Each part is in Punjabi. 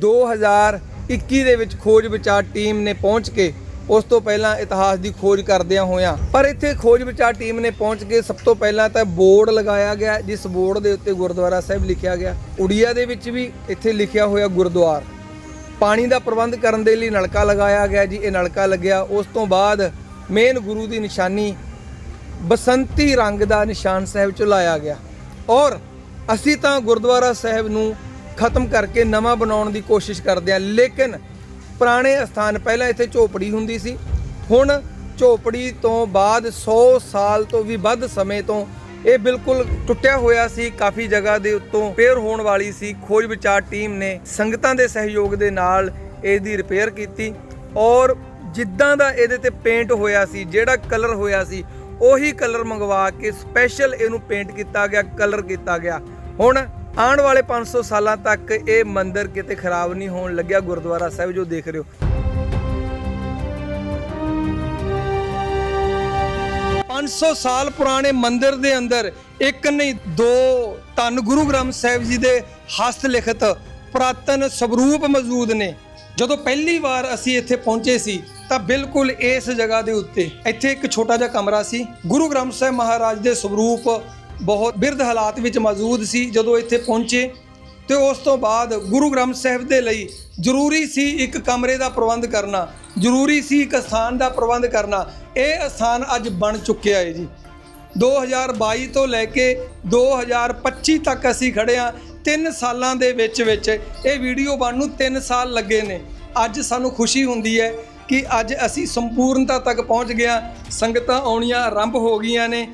2021 ਦੇ ਵਿੱਚ ਖੋਜ ਵਿਚਾਰ ਟੀਮ ਨੇ ਪਹੁੰਚ ਕੇ ਉਸ ਤੋਂ ਪਹਿਲਾਂ ਇਤਿਹਾਸ ਦੀ ਖੋਜ ਕਰਦਿਆਂ ਹੋਇਆਂ, ਪਰ ਇੱਥੇ ਖੋਜ ਵਿਚਾਰ ਟੀਮ ਨੇ ਪਹੁੰਚ ਕੇ ਸਭ ਤੋਂ ਪਹਿਲਾਂ ਤਾਂ ਬੋਰਡ ਲਗਾਇਆ ਗਿਆ, ਜਿਸ ਬੋਰਡ ਦੇ ਉੱਤੇ ਗੁਰਦੁਆਰਾ ਸਾਹਿਬ ਲਿਖਿਆ ਗਿਆ। ਉੜੀਆ ਦੇ ਵਿੱਚ ਵੀ ਇੱਥੇ ਲਿਖਿਆ ਹੋਇਆ ਗੁਰਦੁਆਰ। ਪਾਣੀ ਦਾ ਪ੍ਰਬੰਧ ਕਰਨ ਦੇ ਲਈ ਨਲਕਾ ਲਗਾਇਆ ਗਿਆ ਜੀ, ਇਹ ਨਲਕਾ ਲੱਗਿਆ। ਉਸ ਤੋਂ ਬਾਅਦ ਮੇਨ ਗੁਰੂ ਦੀ ਨਿਸ਼ਾਨੀ ਬਸੰਤੀ ਰੰਗ ਦਾ ਨਿਸ਼ਾਨ ਸਾਹਿਬ ਚ ਲਾਇਆ ਗਿਆ। ਔਰ ਅਸੀਂ ਤਾਂ ਗੁਰਦੁਆਰਾ ਸਾਹਿਬ ਨੂੰ ਖਤਮ ਕਰਕੇ ਨਵਾਂ ਬਣਾਉਣ ਦੀ ਕੋਸ਼ਿਸ਼ ਕਰਦੇ ਹਾਂ ਲੇਕਿਨ ਪੁਰਾਣੇ ਸਥਾਨ ਪਹਿਲਾਂ ਇੱਥੇ ਝੋਪੜੀ ਹੁੰਦੀ ਸੀ। ਹੁਣ ਝੋਪੜੀ ਤੋਂ ਬਾਅਦ 100 ਸਾਲ ਤੋਂ ਵੀ ਵੱਧ ਸਮੇਂ ਤੋਂ ਇਹ ਬਿਲਕੁਲ ਟੁੱਟਿਆ ਹੋਇਆ ਸੀ। ਕਾਫੀ ਜਗ੍ਹਾ ਦੇ ਉੱਤੋਂ ਰਿਪੇਅਰ ਹੋਣ ਵਾਲੀ ਸੀ। ਖੋਜ ਵਿਚਾਰ ਟੀਮ ਨੇ ਸੰਗਤਾਂ ਦੇ ਸਹਿਯੋਗ ਦੇ ਨਾਲ ਇਸ ਦੀ ਰਿਪੇਅਰ ਕੀਤੀ। ਔਰ ਜਿੱਦਾਂ ਦਾ ਇਹਦੇ ਤੇ ਪੇਂਟ ਹੋਇਆ ਸੀ, ਜਿਹੜਾ ਕਲਰ ਹੋਇਆ ਸੀ, ਉਹੀ ਕਲਰ ਮੰਗਵਾ ਕੇ ਸਪੈਸ਼ਲ ਇਹਨੂੰ ਪੇਂਟ ਕੀਤਾ ਗਿਆ ਕਲਰ ਕੀਤਾ ਗਿਆ। ਹੁਣ ਆਉਣ ਵਾਲੇ 500 ਸਾਲਾਂ ਤੱਕ ਇਹ ਮੰਦਿਰ ਕਿਤੇ ਖਰਾਬ ਨਹੀਂ ਹੋਣ ਲੱਗਿਆ, ਗੁਰਦੁਆਰਾ ਸਾਹਿਬ ਜੋ ਦੇਖ ਰਹੇ ਹੋ। 500 ਸਾਲ ਪੁਰਾਣੇ ਮੰਦਿਰ ਦੇ ਅੰਦਰ ਇੱਕ ਨਹੀਂ, ਦੋ ਧੰਨ ਗੁਰੂ ਗ੍ਰੰਥ ਸਾਹਿਬ ਜੀ ਦੇ ਹਸਤ ਲਿਖਤ ਪ੍ਰਾਤਨ ਸਵਰੂਪ ਮੌਜੂਦ ਨੇ। ਜਦੋਂ ਪਹਿਲੀ ਵਾਰ ਅਸੀਂ ਇੱਥੇ ਪਹੁੰਚੇ ਸੀ, ਤਾਂ ਬਿਲਕੁਲ ਇਸ ਜਗ੍ਹਾ ਦੇ ਉੱਤੇ ਇੱਥੇ ਇੱਕ ਛੋਟਾ ਜਿਹਾ ਕਮਰਾ ਸੀ। ਗੁਰੂ ਗ੍ਰੰਥ ਸਾਹਿਬ ਮਹਾਰਾਜ ਦੇ ਸਵਰੂਪ ਬਹੁਤ ਬਿਰਧ ਹਾਲਾਤ ਵਿੱਚ ਮੌਜੂਦ ਸੀ ਜਦੋਂ ਇੱਥੇ ਪਹੁੰਚੇ ਤੇ ਉਸ ਤੋਂ ਬਾਅਦ ਗੁਰੂ ਗ੍ਰੰਥ ਸਾਹਿਬ ਦੇ ਲਈ ਜ਼ਰੂਰੀ ਸੀ ਇੱਕ ਕਮਰੇ ਦਾ ਪ੍ਰਬੰਧ ਕਰਨਾ, ਜ਼ਰੂਰੀ ਸੀ ਇੱਕ ਸਥਾਨ ਦਾ ਪ੍ਰਬੰਧ ਕਰਨਾ। ਇਹ ਸਥਾਨ ਅੱਜ ਬਣ ਚੁੱਕਿਆ ਹੈ ਜੀ। 2022 ਤੋਂ ਲੈ ਕੇ 2025 ਤੱਕ ਅਸੀਂ ਖੜੇ ਆ 3 ਸਾਲਾਂ ਦੇ ਵਿੱਚ ਵਿੱਚ ਇਹ ਵੀਡੀਓ ਬਣ ਨੂੰ 3 ਸਾਲ ਲੱਗੇ ਨੇ। ਅੱਜ ਸਾਨੂੰ ਖੁਸ਼ੀ ਹੁੰਦੀ ਹੈ ਕਿ ਅੱਜ ਅਸੀਂ ਸੰਪੂਰਨਤਾ ਤੱਕ ਪਹੁੰਚ ਗਿਆ ਸੰਗਤਾਂ ਆਉਣੀਆਂ ਆਰੰਭ ਹੋ ਗਈਆਂ ਨੇ।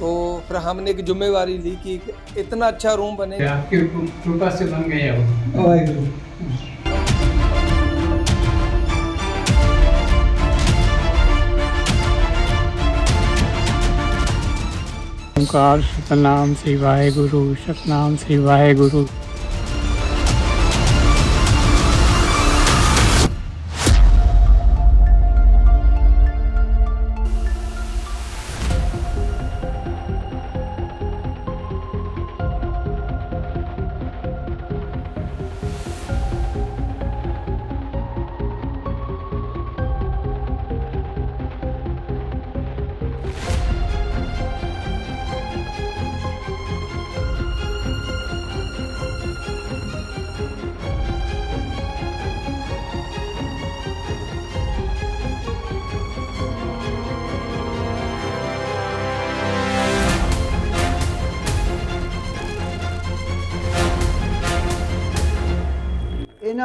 तो फिर हमने एक जुम्मेवारी ली कि इतना अच्छा रूम बने। आपकी कृपा से बन गया ओंकार सतनाम श्री वाहेगुरु सतनाम श्री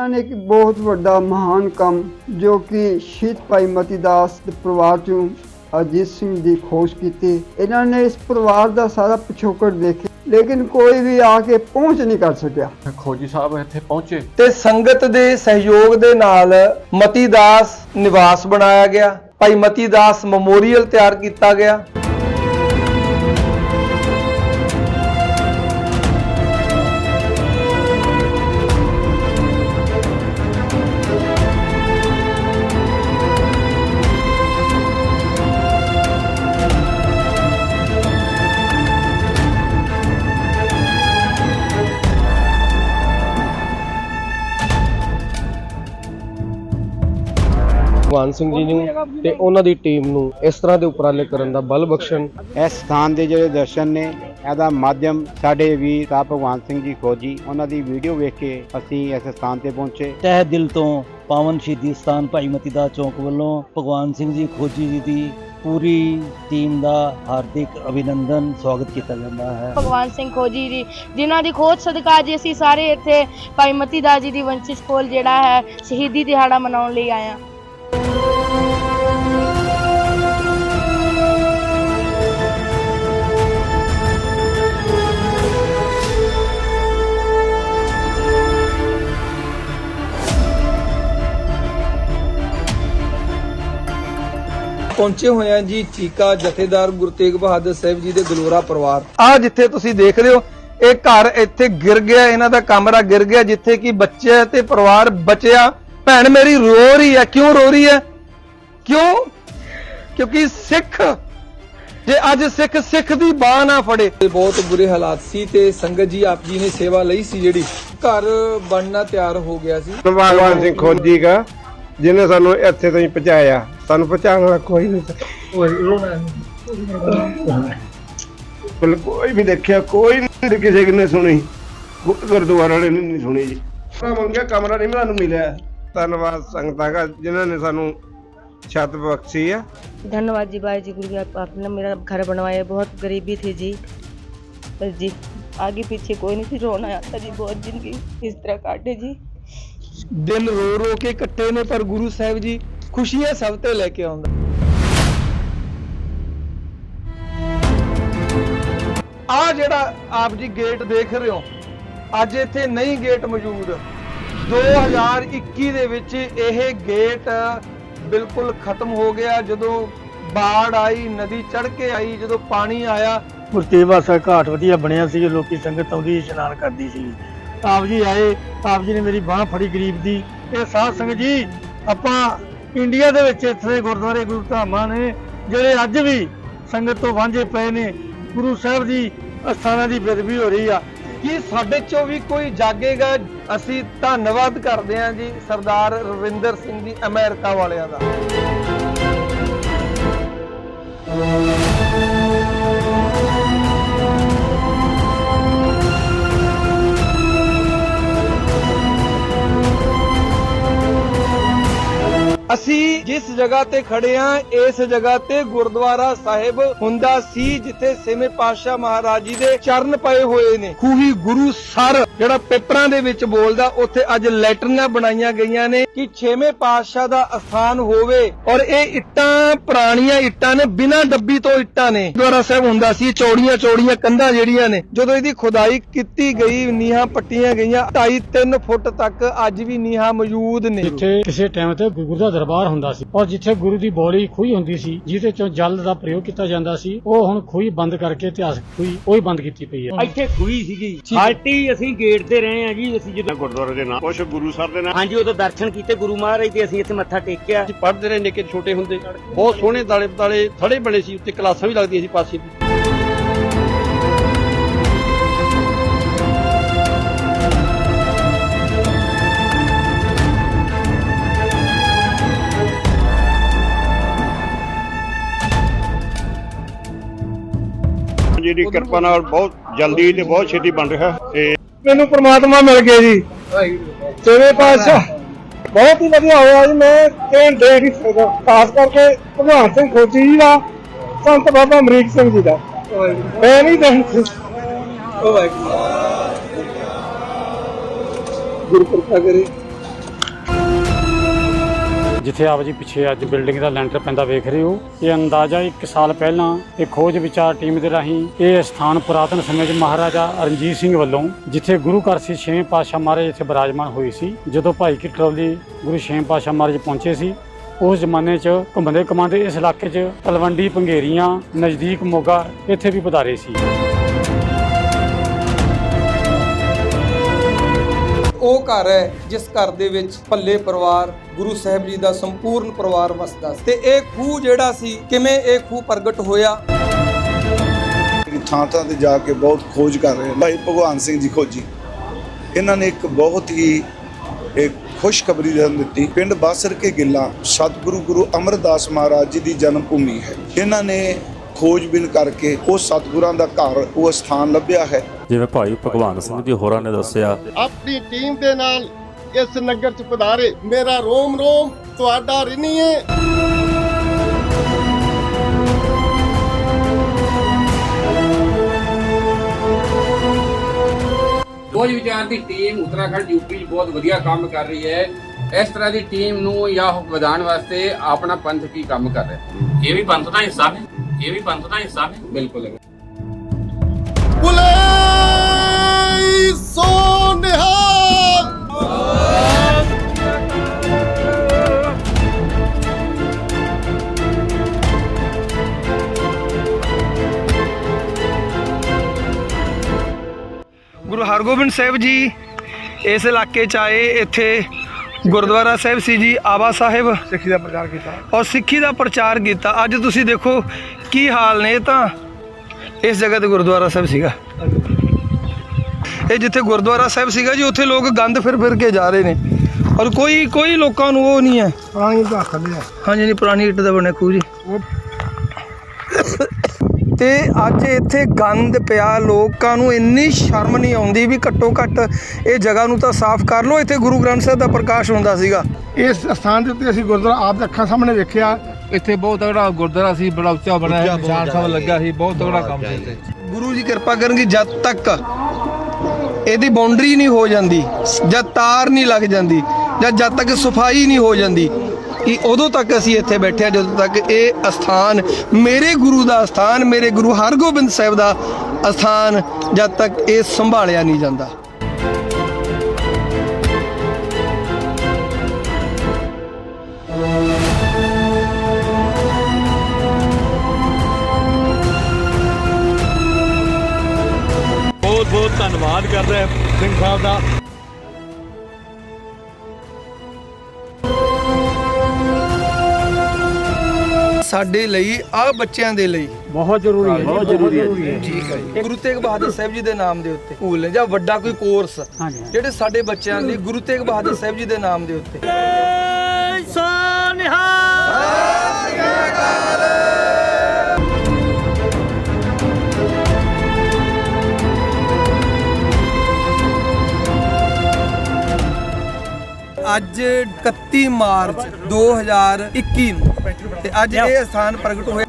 ਇਹਨਾਂ ਨੇ ਇੱਕ ਬਹੁਤ ਵੱਡਾ ਮਹਾਨ ਕੰਮ ਜੋ ਕਿ ਸ਼ਹੀਦ ਭਾਈ ਮਤੀ ਦਾਸ ਦੇ ਪਰਿਵਾਰ ਚੋਂ ਅਜੀਤ ਸਿੰਘ ਦੀ ਖੋਜ ਕੀਤੀ। ਇਹਨਾਂ ਨੇ ਇਸ ਪਰਿਵਾਰ ਦਾ ਸਾਰਾ ਪਿਛੋਕੜ ਦੇਖਿਆ ਲੇਕਿਨ ਕੋਈ ਵੀ ਆ ਕੇ ਪਹੁੰਚ ਨਹੀਂ ਕਰ ਸਕਿਆ। ਖੋਜੀ ਸਾਹਿਬ ਇੱਥੇ ਪਹੁੰਚੇ। ਤੇ ਸੰਗਤ ਦੇ ਸਹਿਯੋਗ ਦੇ ਨਾਲ ਮਤੀ ਦਾਸ ਨਿਵਾਸ ਬਣਾਇਆ ਗਿਆ। ਭਾਈ ਮਤੀ ਦਾਸ ਮੈਮੋਰੀਅਲ ਤਿਆਰ ਕੀਤਾ ਗਿਆ। ਭਗਵਾਨ ਸਿੰਘ ਜੀ ਨੂੰ ਤੇ ਉਹਨਾਂ ਦੀ ਟੀਮ ਨੂੰ ਇਸ ਤਰ੍ਹਾਂ ਦੇ ਉਪਰਾਲੇ ਕਰਨ ਦਾ ਬਲ ਬਖਸ਼ਣ। ਇਸ ਸਥਾਨ ਦੇ ਜਿਹੜੇ ਦਰਸ਼ਨ ਨੇ ਇਹਦਾ ਮਾਧਿਅਮ ਸਾਡੇ ਵੀਰ ਸਾਹਿਬ ਭਗਵਾਨ ਸਿੰਘ ਜੀ ਖੋਜੀ ਉਹਨਾਂ ਦੀ ਵੀਡੀਓ ਵੇਖ ਕੇ ਅਸੀਂ ਇਸ ਸਥਾਨ ਤੇ ਪਹੁੰਚੇ। ਤਹਿ ਦਿਲ ਤੋਂ ਪਾਵਨ ਸ਼ਹੀਦੀ ਸਥਾਨ ਭਾਈ ਮਤੀ ਦਾ ਚੌਕ ਵੱਲੋਂ ਭਗਵਾਨ ਸਿੰਘ ਜੀ ਖੋਜੀ ਜੀ ਦੀ ਪੂਰੀ ਟੀਮ ਦਾ ਹਾਰਦਿਕ ਅਭਿਨੰਦਨ ਸਵਾਗਤ ਕੀਤਾ ਜਾਂਦਾ ਹੈ। ਭਗਵਾਨ ਸਿੰਘ ਖੋਜੀ ਜੀ ਜਿਨ੍ਹਾਂ ਦੀ ਖੋਜ ਸਦਕਾ ਅੱਜ ਅਸੀਂ ਸਾਰੇ ਇੱਥੇ ਭਾਈ ਮਤੀ ਦਾਸ ਜੀ ਦੀ ਵੰਸ਼ਿਸ਼ ਕੋਲ ਜਿਹੜਾ ਹੈ ਸ਼ਹੀਦੀ ਦਿਹਾੜਾ ਮਨਾਉਣ ਲਈ ਆਏ ਹਾਂ। ਪਹੁੰਚੇ ਹੋਏ ਆ ਜੀ ਚੀਕਾ ਜਥੇਦਾਰ ਗੁਰੂ ਤੇਗ ਬਹਾਦਰ ਸਾਹਿਬ ਜੀ ਦੇ ਗਲੋਰਾ ਪਰਿਵਾਰ। ਆ ਜਿੱਥੇ ਤੁਸੀਂ ਦੇਖ ਰਹੇ ਹੋ, ਇਹ ਘਰ ਇੱਥੇ ਗਿਰ ਗਿਆ, ਇਹਨਾਂ ਦਾ ਕਮਰਾ ਗਿਰ ਗਿਆ, ਜਿੱਥੇ ਕਿ ਬੱਚੇ ਤੇ ਪਰਿਵਾਰ ਬਚਿਆ। ਭੈਣ ਮੇਰੀ ਰੋ ਰਹੀ ਹੈ, ਕਿਉਂ ਰੋ ਰਹੀ ਹੈ? ਕਿਉਂ? ਕਿਉਂਕਿ ਸਿੱਖ, ਜੇ ਅੱਜ ਸਿੱਖ ਸਿੱਖ ਦੀ ਬਾਹ ਨਾ ਫੜੇ। ਤੇ ਬਹੁਤ ਬੁਰੇ ਹਾਲਾਤ ਸੀ ਤੇ ਸੰਗਤ ਜੀ ਆਪ ਜੀ ਨੇ ਸੇਵਾ ਲਈ ਸੀ ਜਿਹੜੀ ਘਰ ਬਣਨਾ ਤਿਆਰ ਹੋ ਗਿਆ ਸੀ। ਭਗਵਾਨ ਸਿੰਘ ਖੋਜੀ ਦਾ ਜਿਹਨੇ ਸਾਨੂੰ ਇੱਥੇ ਤਾਈਂ ਪਹੁੰਚਾਇਆ ਸਾਨੂੰ ਪਹੁੰਚਾਉਣ ਵਾਲਾ ਕੋਈ ਨਹੀਂ ਬਿਲਕੁਲ ਕੋਈ ਵੀ ਦੇਖਿਆ ਕੋਈ ਨਹੀਂ ਕਿਸੇ ਨੇ ਸੁਣੀ ਗੁ- ਗੁਰਦੁਆਰਾ ਵਾਲੇ ਨੇ ਨਹੀਂ ਸੁਣੀ ਜੀ ਕਮਰਾ ਮੰਗਿਆ ਕਮਰਾ ਨਹੀਂ ਮੈਨੂੰ ਮਿਲਿਆ ਧੰਨਵਾਦ ਸੰਗਤਾਂ ਦਾ ਜਿਨ੍ਹਾਂ ਨੇ ਸਾਨੂੰ ਛੱਤ ਬਖਸ਼ੀ ਆ धन्यवाद जी भाई जी गुरु जी आप, आपने मेरा घर बनवाया बहुत गरीबी थी जी बस जी आगे पीछे कोई नहीं थी रोना आता जी बहुत जिंदगी इस तरह काटे जी ਦਿਲ ਰੋ ਰੋ ਕੇ ਕੱਟੇ ਨੇ, ਪਰ ਗੁਰੂ ਸਾਹਿਬ ਜੀ ਖੁਸ਼ੀਆਂ ਸਭ ਤੇ ਲੈ ਕੇ ਆਉਂਦਾ। ਆ ਜਿਹੜਾ ਆਪ ਜੀ ਗੇਟ ਦੇਖ ਰਹੇ ਹੋ, ਅੱਜ ਇੱਥੇ ਨਹੀਂ ਗੇਟ ਮੌਜੂਦ। 2021 ਦੇ ਵਿੱਚ ਇਹ ਗੇਟ ਬਿਲਕੁਲ ਖਤਮ ਹੋ ਗਿਆ। ਜਦੋਂ ਬਾੜ ਆਈ, ਨਦੀ ਚੜ ਕੇ ਆਈ, ਜਦੋਂ ਪਾਣੀ ਆਇਆ ਮੁਰਤੇਵਾਸਾ ਘਾਟ ਵਧੀਆ ਬਣਿਆ ਸੀ, ਲੋਕੀ ਸੰਗਤ ਆਉਂਦੀ ਇਸ਼ਨਾਨ ਕਰਦੀ ਸੀ। ਆਪ ਜੀ ਆਏ ਆਪ ਜੀ ਨੇ ਮੇਰੀ ਬਾਹ ਫੜੀ ਗਰੀਬ ਦੀ। ਇਹ ਸਾਧ ਸੰਗਤ ਜੀ, ਆਪਾਂ ਇੰਡੀਆ ਦੇ ਵਿੱਚ ਇੱਥੇ ਗੁਰਦੁਆਰੇ ਗੁਰੂ ਧਾਮਾਂ ਨੇ, ਜਿਹੜੇ ਅੱਜ ਵੀ ਸੰਗਤ ਤੋਂ ਵਾਂਝੇ ਪਏ ਨੇ, ਗੁਰੂ ਸਾਹਿਬ ਦੀ ਅਸਥਾਨਾਂ ਦੀ ਬੇਦਬੀ ਹੋ ਰਹੀ ਆ। ਕੀ ਸਾਡੇ ਚੋਂ ਵੀ ਕੋਈ ਜਾਗੇਗਾ, ਅਸੀਂ ਧੰਨਵਾਦ ਕਰਦੇ ਹਾਂ ਜੀ, ਸਰਦਾਰ ਰਵਿੰਦਰ ਸਿੰਘ ਜੀ, ਅਮਰੀਕਾ ਵਾਲਿਆਂ ਦਾ। ਅਸੀਂ ਜਿਸ ਜਗ੍ਹਾ ਤੇ ਖੜੇ ਆ, ਇਸ ਜਗ੍ਹਾ ਤੇ ਗੁਰਦੁਆਰਾ ਸਾਹਿਬ ਹੁੰਦਾ ਸੀ, ਜਿੱਥੇ ਛੇਵੇਂ ਪਾਤਸ਼ਾਹ ਮਹਾਰਾਜ ਜੀ ਦੇ ਚਰਨ ਪਏ ਹੋਏ ਨੇ। ਖੂਹੀ ਗੁਰੂ ਸਰ, ਜਿਹੜਾ ਪੇਪਰਾਂ ਦੇ ਵਿੱਚ ਬੋਲਦਾ, ਉੱਥੇ ਅੱਜ ਲੈਟਰੀਆਂ ਬਣਾਈਆਂ ਗਈਆਂ ਨੇ ਕਿ ਛੇਵੇਂ ਪਾਤਸ਼ਾਹ ਦਾ ਅਸਥਾਨ ਹੋਵੇ। ਔਰ ਇਹ ਇੱਟਾਂ, ਪੁਰਾਣੀਆਂ ਇੱਟਾਂ ਨੇ, ਬਿਨਾਂ ਡੱਬੀ ਤੋਂ ਇੱਟਾਂ ਨੇ। ਗੁਰਦੁਆਰਾ ਸਾਹਿਬ ਹੁੰਦਾ ਸੀ ਚੌੜੀਆਂ ਚੌੜੀਆਂ ਕੰਧਾਂ ਜਿਹੜੀਆਂ ਨੇ, ਜਦੋਂ ਇਹਦੀ ਖੁਦਾਈ ਕੀਤੀ ਗਈ, ਨੀਹਾਂ ਪੱਟੀਆਂ ਗਈਆਂ 2.5 3 ਫੁੱਟ ਤੱਕ ਅੱਜ ਵੀ ਨੀਹਾਂ ਮੌਜੂਦ ਨੇ। ਜਿੱਥੇ ਕਿਸੇ ਟਾਈਮ ਤੇ ਗੁਰੂ ਦਾ ਦਰਬਾਰ ਹੁੰਦਾ ਸੀ। ਔਰ ਜਿੱਥੇ ਗੁਰੂ ਦੀ ਬੋਲੀ ਖੂਹੀ ਹੁੰਦੀ ਸੀ ਜਿਹਦੇ ਚੋਂ ਜਲ ਦਾ ਪ੍ਰਯੋਗ ਕੀਤਾ ਜਾਂਦਾ ਸੀ ਉਹ ਹੁਣ ਖੂਹੀ ਬੰਦ ਕਰਕੇ ਇਤਿਹਾਸਕ ਖੂਹੀ ਉਹ ਹੀ ਬੰਦ ਕੀਤੀ ਪਈ ਹੈ। ਇੱਥੇ ਖੂਹੀ ਸੀਗੀ। ਹਾਲਟੀ ਅਸੀਂ ਗੇਟ ਤੇ ਰਹੇ ਆ ਜੀ ਅਸੀਂ ਜਦੋਂ ਗੁਰਦੁਆਰੇ ਦੇ ਨਾਮ ਕੁਛ ਗੁਰੂ ਸਾਹਿਬ ਦੇ ਨਾਮ ਹਾਂਜੀ ਉਦੋਂ ਦਰਸ਼ਨ ਕੀਤੇ ਗੁਰੂ ਮਹਾਰਾਜ ਦੇ ਅਸੀਂ ਇੱਥੇ ਮੱਥਾ ਟੇਕਿਆ। ਅਸੀਂ ਪੜ੍ਹਦੇ ਰਹੇ ਨਿੱਕੇ ਛੋਟੇ ਹੁੰਦੇ। ਬਹੁਤ ਸੋਹਣੇ ਦਾਲੇ ਦਾਲੇ ਥੜੇ ਬਣੇ ਸੀ ਉੱਤੇ ਕਲਾਸਾਂ ਵੀ ਲੱਗਦੀਆਂ ਸੀ ਪਾਸੇ ਦੀ ਜੀ ਦੀ ਕਿਰਪਾ ਨਾਲ ਬਹੁਤ ਜਲਦੀ ਤੇ ਬਹੁਤ ਛੇਤੀ ਬਣ ਰਿਹਾ ਤੇ ਮੈਨੂੰ ਪ੍ਰਮਾਤਮਾ ਮਿਲ ਗਿਆ ਜੀ। ਤੇਰੇ ਪਾਤਸ਼ਾਹ ਬਹੁਤ ਹੀ ਵਧੀਆ ਹੋਇਆ ਜੀ। ਮੈਂ ਕਹਿਣ ਦੇ ਨਹੀਂ ਸਕਦਾ ਖਾਸ ਕਰਕੇ ਭਗਵਾਨ ਸਿੰਘ ਖੋਜੀ ਜੀ ਦਾ ਸੰਤ ਬਾਬਾ ਅਮਰੀਕ ਸਿੰਘ ਜੀ ਦਾ। ਮੈਂ ਨਹੀਂ ਦੇਖ ਵਾਹਿਗੁਰੂ। ਗੁਰੂ ਕਿਰਪਾ ਕਰੇ। ਜਿੱਥੇ ਆਪ ਜੀ ਪਿੱਛੇ ਅੱਜ ਬਿਲਡਿੰਗ ਦਾ ਲੈਂਟਰ ਪੈਂਦਾ ਵੇਖ ਰਹੇ ਹੋ, ਇਹ ਅੰਦਾਜ਼ਾ 1 ਸਾਲ ਪਹਿਲਾਂ ਇਹ ਖੋਜ ਵਿਚਾਰ ਟੀਮ ਦੇ ਰਾਹੀਂ ਇਹ ਸਥਾਨ ਪੁਰਾਤਨ ਸਮੇਂ 'ਚ ਮਹਾਰਾਜਾ ਰਣਜੀਤ ਸਿੰਘ ਵੱਲੋਂ, ਜਿੱਥੇ ਗੁਰੂ ਘਰ ਸੀ, ਛੇਵੇਂ ਪਾਤਸ਼ਾਹ ਮਹਾਰਾਜ ਇੱਥੇ ਬਿਰਾਜਮਾਨ ਹੋਈ ਸੀ, ਜਦੋਂ ਭਾਈ ਕੀ ਟਰੋਲੀ ਗੁਰੂ ਛੇਵੇਂ ਪਾਤਸ਼ਾਹ ਮਹਾਰਾਜ ਪਹੁੰਚੇ ਸੀ, ਉਸ ਜ਼ਮਾਨੇ 'ਚ ਘੁੰਮਦੇ ਕਮਾਂਦੇ ਇਸ ਇਲਾਕੇ 'ਚ ਤਲਵੰਡੀ ਪੰਘੇਰੀਆਂ ਨਜ਼ਦੀਕ ਮੋਗਾ ਇੱਥੇ ਵੀ ਪਧਾਰੇ ਸੀ। ਉਹ ਘਰ ਹੈ ਜਿਸ ਘਰ ਦੇ ਵਿੱਚ ਭੱਲੇ ਪਰਿਵਾਰ, ਗੁਰੂ ਸਾਹਿਬ ਜੀ ਦਾ ਸੰਪੂਰਨ ਪਰਿਵਾਰ ਵਸਦਾ ਸੀ। ਤੇ ਇਹ ਖੂਹ ਜਿਹੜਾ ਸੀ, ਕਿਵੇਂ ਇਹ ਖੂਹ ਪ੍ਰਗਟ ਹੋਇਆ? ਥਾਂ ਥਾਂ ਤੇ ਜਾ ਕੇ ਬਹੁਤ ਖੋਜ ਕਰ ਰਹੇ। ਭਾਈ ਭਗਵਾਨ ਸਿੰਘ ਜੀ ਖੋਜੀ। ਇਹਨਾਂ ਨੇ ਇੱਕ ਬਹੁਤ ਹੀ, ਇੱਕ ਖੁਸ਼ਖਬਰੀ ਸਾਨੂੰ ਦਿੱਤੀ। ਪਿੰਡ ਬਾਸਰ ਕੇ ਗਿੱਲਾ ਸਤਿਗੁਰੂ ਗੁਰੂ ਅਮਰਦਾਸ ਮਹਾਰਾਜ ਜੀ ਦੀ ਜਨਮ ਭੂਮੀ ਹੈ। ਇਹਨਾਂ ਨੇ ਖੋਜਬੀਨ ਕਰਕੇ ਉਹ ਸਤਿਗੁਰਾਂ ਦਾ ਘਰ ਉਹ ਸਥਾਨ ਲੱਭਿਆ ਹੈ। ਜਿਵੇਂ ਭਾਈ ਭਗਵਾਨ ਸਿੰਘ ਜੀ ਹੋਰਾਂ ਨੇ ਦੱਸਿਆ। ਆਪਣੀ ਟੀਮ ਦੇ ਨਾਲ ਇਸ ਨਗਰ ਚ ਪਧਾਰੇ ਮੇਰਾ ਰੋਮ ਰੋਮ ਤੁਹਾਡਾ ਰਿਣੀ ਹੈ ਖੋਜ ਵਿਚਾਰ ਦੀ ਟੀਮ ਉੱਤਰਾਖੰਡ ਯੂਪੀ 'ਚ ਬਹੁਤ ਵਧੀਆ ਕੰਮ ਕਰ ਰਹੀ ਹੈ। ਇਸ ਤਰ੍ਹਾਂ ਦੀ ਟੀਮ ਨੂੰ ਜਾਂ ਵਧਾਉਣ ਵਾਸਤੇ ਆਪਣਾ ਪੰਥ ਕੀ ਕੰਮ ਕਰ ਰਿਹਾ? ਇਹ ਵੀ ਪੰਥ ਦਾ ਹਿੱਸਾ ਨੇ ਇਹ ਵੀ ਪੰਥ ਦਾ ਹਿੱਸਾ ਨੇ। ਬਿਲਕੁਲ ਬੁਲੇ ਸੋ ਨਿਹਾਲ ਗੁਰੂ ਹਰਗੋਬਿੰਦ ਸਾਹਿਬ ਜੀ ਇਸ ਇਲਾਕੇ ਚ ਆਏ ਇੱਥੇ ਗੁਰਦੁਆਰਾ ਸਾਹਿਬ ਸੀ ਜੀ ਆਵਾ ਸਾਹਿਬ। ਸਿੱਖੀ ਦਾ ਪ੍ਰਚਾਰ ਕੀਤਾ। ਔਰ ਸਿੱਖੀ ਦਾ ਪ੍ਰਚਾਰ ਕੀਤਾ। ਅੱਜ ਤੁਸੀਂ ਦੇਖੋ ਕੀ ਹਾਲ ਨੇ ਇਹ ਤਾਂ? ਇਸ ਜਗ੍ਹਾ ਤੇ ਗੁਰਦੁਆਰਾ ਸਾਹਿਬ ਸੀਗਾ। ਇਹ ਜਿੱਥੇ ਗੁਰਦੁਆਰਾ ਸਾਹਿਬ ਸੀਗਾ ਜੀ ਉੱਥੇ ਲੋਕ ਗੰਦ ਫਿਰ ਫਿਰ ਕੇ ਜਾ ਰਹੇ ਨੇ। ਔਰ ਕੋਈ ਕੋਈ ਲੋਕਾਂ ਨੂੰ ਉਹ ਨਹੀਂ ਹੈ। ਪੁਰਾਣੀ ਤਾਂ ਥੱਲੇ ਆ। ਹਾਂਜੀ ਨਹੀਂ ਪੁਰਾਣੀ ਇੱਟ ਦਾ ਬਣਿਆ ਖੂਹ ਜੀ। ਤੇ ਅੱਜ ਇੱਥੇ ਗੰਦ ਪਿਆ ਲੋਕਾਂ ਨੂੰ ਇੰਨੀ ਸ਼ਰਮ ਨਹੀਂ ਆਉਂਦੀ ਵੀ ਘੱਟੋ ਘੱਟ ਇਹ ਜਗ੍ਹਾ ਨੂੰ ਤਾਂ ਸਾਫ਼ ਕਰ ਲਓ। ਇੱਥੇ ਗੁਰੂ ਗ੍ਰੰਥ ਸਾਹਿਬ ਦਾ ਪ੍ਰਕਾਸ਼ ਹੁੰਦਾ ਸੀਗਾ। ਇਸ ਸਥਾਨ ਦੇ ਉੱਤੇ ਅਸੀਂ ਗੁਰਦੁਆਰਾ ਆਪ ਦੇ ਅੱਖਾਂ ਸਾਹਮਣੇ ਵੇਖਿਆ। ਇੱਥੇ ਬਹੁਤ ਤਗੜਾ ਗੁਰਦੁਆਰਾ ਸੀ ਬੜਾ ਉੱਚਾ ਬਣਿਆ ਹੈ ਨਿਸ਼ਾਨ ਸਾਹਿਬ ਲੱਗਾ ਸੀ ਬਹੁਤ ਤਗੜਾ ਕੰਮ ਸੀ ਇੱਥੇ। ਗੁਰੂ ਜੀ ਕਿਰਪਾ ਕਰਨਗੇ ਜਦ ਤੱਕ ਇਹਦੀ ਬਾਉਂਡਰੀ ਨਹੀਂ ਹੋ ਜਾਂਦੀ ਜਦ ਤਾਰ ਨਹੀਂ ਲੱਗ ਜਾਂਦੀ ਜਾਂ ਜਦ ਤੱਕ ਸਫ਼ਾਈ ਨਹੀਂ ਹੋ ਜਾਂਦੀ ਕਿ ਉਦੋਂ ਤੱਕ ਅਸੀਂ ਇੱਥੇ ਬੈਠੇ ਹਾਂ ਜਦੋਂ ਤੱਕ ਇਹ ਅਸਥਾਨ ਮੇਰੇ ਗੁਰੂ ਦਾ ਅਸਥਾਨ ਮੇਰੇ ਗੁਰੂ ਹਰਗੋਬਿੰਦ ਸਾਹਿਬ ਦਾ ਅਸਥਾਨ ਜਦ ਤੱਕ ਇਹ ਸੰਭਾਲਿਆ ਨਹੀਂ ਜਾਂਦਾ। ਧੰਨਵਾਦ ਕਰਦਾ ਸਿੰਘ ਸਾਹਿਬ ਦਾ। ਸਾਡੇ ਲਈ ਆ ਬੱਚਿਆਂ ਦੇ ਲਈ। ਬਹੁਤ ਜ਼ਰੂਰੀ ਹੈ ਬਹੁਤ ਜ਼ਰੂਰੀ ਹੈ ਠੀਕ ਹੈ ਜੀ। ਗੁਰੂ ਤੇਗ ਬਹਾਦਰ ਸਾਹਿਬ ਜੀ ਦੇ ਨਾਮ ਦੇ ਉੱਤੇ ਸਕੂਲ ਨੇ ਜਾਂ ਵੱਡਾ ਕੋਈ ਕੋਰਸ ਜਿਹੜੇ ਸਾਡੇ ਬੱਚਿਆਂ ਲਈ ਗੁਰੂ ਤੇਗ ਬਹਾਦਰ ਸਾਹਿਬ ਜੀ ਦੇ ਨਾਮ ਦੇ ਉੱਤੇ। ਅੱਜ 31 ਮਾਰਚ 2021 ਨੂੰ। ਤੇ ਅੱਜ ਇਹ ਸਥਾਨ ਪ੍ਰਗਟ ਹੋਇਆ